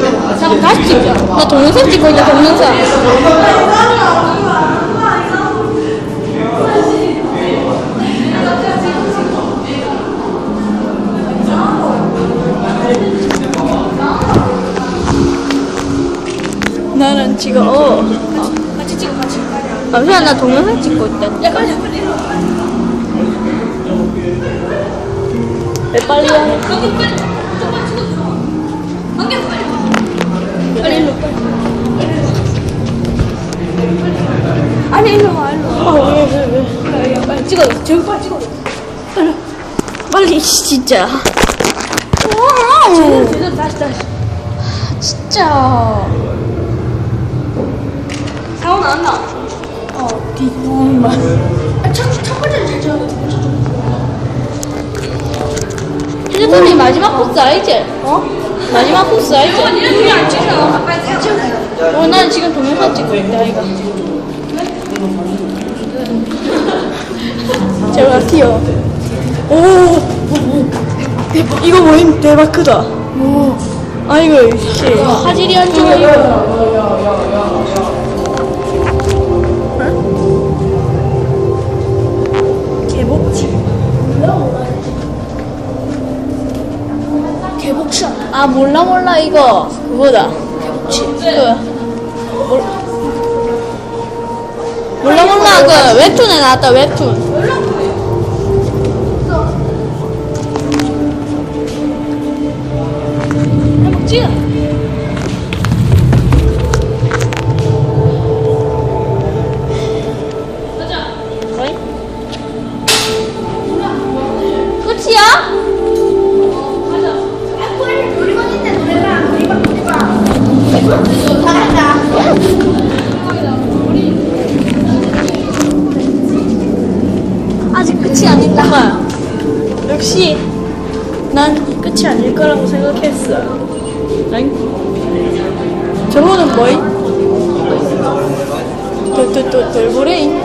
잠깐 다시 찍자. 나 동영상 찍고 있다, 동영상. 나는 지금, 어. 같이 찍어 같이. 잠시만, 나 동영상 찍고 있다. 야 빨리 빨리. 왜 빨리 해? 아니, 일로 와, 일로 와. 어, 왜, 왜, 왜. 야, 야 빨리 찍어. 저기 빨리 찍어. 빨리, 빨리, 진짜. 제대로 제대로 다시 다시. 진짜. 사원 나왔나? 어, 뒷부분만. 아, 첫, 첫 번째는 잘 찍어. 휴대폰이 마지막 코스 알지? 어? 마지막 코스 알지? 이렇게 안 찍어. 빨리 다 찍어. 어, 난 지금 동영상 찍고 있다, 이거. 제가 튀어. 오! 대박, 이거 뭐임? 대박 크다. 오. 아, 이거, 씨. 화질이 안 좋아, 이거. 개복치. 개복션. 아, 몰라, 몰라, 이거. 그거다. 개복치. 그 몰라 그 웹툰에 나왔다 웹툰. 가자. 어이? 끝이야? 가자. 아직 끝이 아닌다 역시 난 끝이 아닐 거라고 생각했어 아잉? 저거는 뭐임? 또또또 돌고래인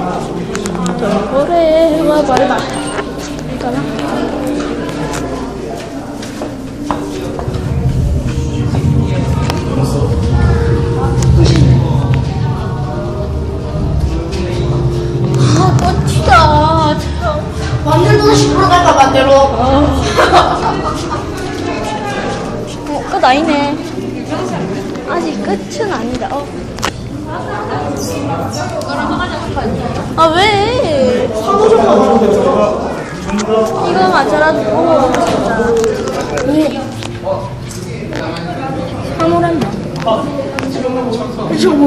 돌고래 와 말해봐 이거나 반대로 어, 끝 아니네. 아직 끝은 아니다. 어. 아, 왜? 이거 맞춰라도 보고 싶다. 사물한다.